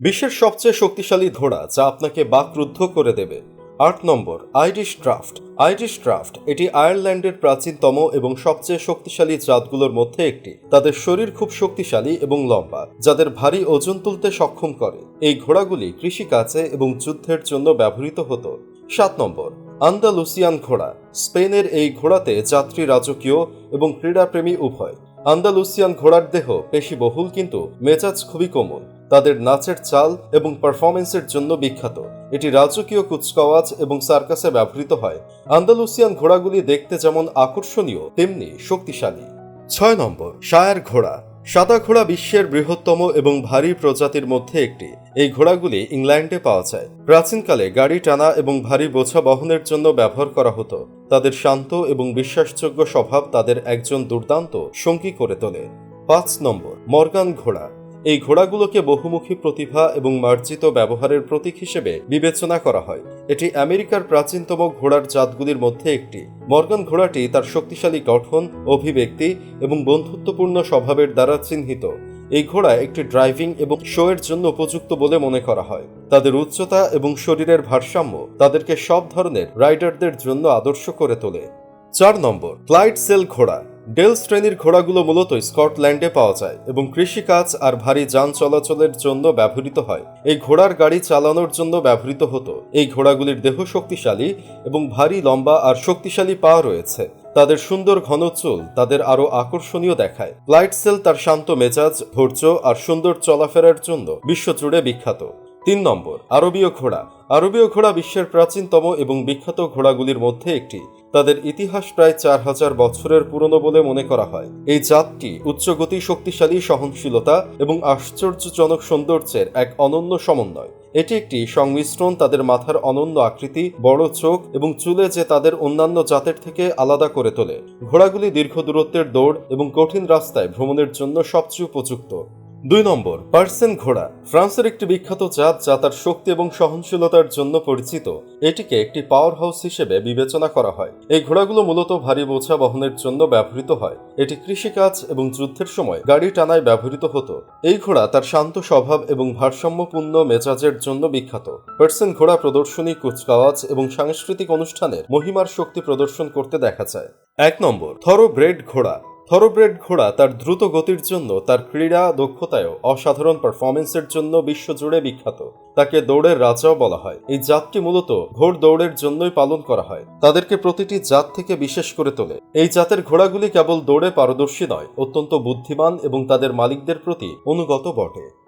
বিশ্বের সবচেয়ে শক্তিশালী ঘোড়া যা আপনাকে বাকরুদ্ধ করে দেবে। আট নম্বর, আইরিশ ড্রাফট। আইরিশ ড্রাফট এটি আয়ারল্যান্ডের প্রাচীনতম এবং সবচেয়ে শক্তিশালী জাতগুলোর মধ্যে একটি। তাদের শরীর খুব শক্তিশালী এবং লম্বা, যাদের ভারী ওজন তুলতে সক্ষম করে। এই ঘোড়াগুলি কৃষিকাজে এবং যুদ্ধের জন্য ব্যবহৃত হতো। সাত নম্বর, আন্দালুসিয়ান ঘোড়া। স্পেনের এই ঘোড়াতে যাত্রী রাজকীয় এবং ক্রীড়াপ্রেমী উভয়। আন্দালুসিয়ান ঘোড়ার দেহ পেশি বহুল কিন্তু মেজাজ খুবই কোমল। তাদের নাচের চাল এবং পারফরমেন্সের জন্য বিখ্যাত। এটি রাজকীয় কুচকাওয়াজ এবং সার্কাসে ব্যবহৃত হয়। আন্দালুসিয়ান ঘোড়াগুলি দেখতে যেমন আকর্ষণীয়, তেমনি শক্তিশালী। ছয় নম্বর, শায়ার ঘোড়া। সাদা ঘোড়া বিশ্বের বৃহত্তম এবং ভারী প্রজাতির মধ্যে একটি। এই ঘোড়াগুলি ইংল্যান্ডে পাওয়া যায়। প্রাচীনকালে গাড়ি টানা এবং ভারী বোঝা বহনের জন্য ব্যবহার করা হতো। তাদের শান্ত এবং বিশ্বাসযোগ্য স্বভাব তাদের একজন দুর্দান্ত সঙ্গী করে তোলে। পাঁচ নম্বর, মর্গান ঘোড়া। এই ঘোড়াগুলোকে বহুমুখী প্রতিভা এবং মার্জিত ব্যবহারের প্রতীক হিসেবে বিবেচনা করা হয়। এটি আমেরিকার প্রাচীনতম ঘোড়ার জাতগুলির মধ্যে একটি। মর্গান ঘোড়াটি তার শক্তিশালী গঠন, অভিব্যক্তি এবং বন্ধুত্বপূর্ণ স্বভাবের দ্বারা চিহ্নিত। এই ঘোড়া একটি ড্রাইভিং এবং শোয়ের জন্য উপযুক্ত বলে মনে করা হয়। তাদের উচ্চতা এবং শরীরের ভারসাম্য তাদেরকে সব ধরনের রাইডারদের জন্য আদর্শ করে তোলে। চার নম্বর ফ্লাইট সেল ঘোড়া। ডেল শ্রেণির ঘোড়াগুলো মূলত স্কটল্যান্ডে পাওয়া যায় এবং কৃষিকাজ আর ভারী যান চলাচলের জন্য ব্যবহৃত হয়। এই ঘোড়ার গাড়ি চালানোর জন্য ব্যবহৃত হতো। এই ঘোড়াগুলির দেহ শক্তিশালী এবং ভারী লম্বা আর শক্তিশালী পা রয়েছে। তাদের সুন্দর ঘন চুল তাদের আরও আকর্ষণীয় দেখায়। লাইটসেল তার শান্ত মেজাজ, ধৈর্য আর সুন্দর চলাফেরার জন্য বিশ্বজুড়ে বিখ্যাত। তিন নম্বর, আরবীয় ঘোড়া। আরবীয় ঘোড়া বিশ্বের প্রাচীনতম এবং বিখ্যাত ঘোড়াগুলির মধ্যে একটি। তাদের ইতিহাস প্রায় চার হাজার বছরের পুরনো বলে মনে করা হয়। এই জাতটি উচ্চগতি, শক্তিশালী, সহনশীলতা এবং আশ্চর্যজনক সৌন্দর্যের এক অনন্য সমন্বয়। এটি একটি সংমিশ্রণ তাদের মাথার অনন্য আকৃতি, বড় চোখ এবং চুলে যে তাদের অন্যান্য জাতের থেকে আলাদা করে তোলে। ঘোড়াগুলি দীর্ঘ দূরত্বের দৌড় এবং কঠিন রাস্তায় ভ্রমণের জন্য সবচেয়ে উপযুক্ত। দুই নম্বর, পার্সেন ঘোড়া। ফ্রান্সের একটি বিখ্যাত জাত, যা তার শক্তি এবং সহনশীলতার জন্য পরিচিত। এটিকে একটি পাওয়ার হাউস হিসেবে বিবেচনা করা হয়। এই ঘোড়াগুলো মূলত ভারী বোঝা বহনের জন্য ব্যবহৃত হয়। এটি কৃষিকাজ এবং যুদ্ধের সময় গাড়ি টানায় ব্যবহৃত হতো। এই ঘোড়া তার শান্ত স্বভাব এবং ভারসাম্যপূর্ণ মেজাজের জন্য বিখ্যাত। পার্সেন ঘোড়া প্রদর্শনী, কুচকাওয়াজ এবং সাংস্কৃতিক অনুষ্ঠানের মহিমার শক্তি প্রদর্শন করতে দেখা যায়। এক নম্বর, থরো ব্রেড ঘোড়া। থরোব্রেড ঘোড়া তার দ্রুত গতির জন্য তার ক্রীড়া দক্ষতায়ও অসাধারণ পারফরমেন্সের জন্য বিশ্বজুড়ে বিখ্যাত। তাকে দৌড়ের রাজাও বলা হয়। এই জাতটি মূলত ঘোড় দৌড়ের জন্যই পালন করা হয়। তাদেরকে প্রতিটি জাত থেকে বিশেষ করে তোলে। এই জাতের ঘোড়াগুলি কেবল দৌড়ে পারদর্শী নয়, অত্যন্ত বুদ্ধিমান এবং তাদের মালিকদের প্রতি অনুগত বটে।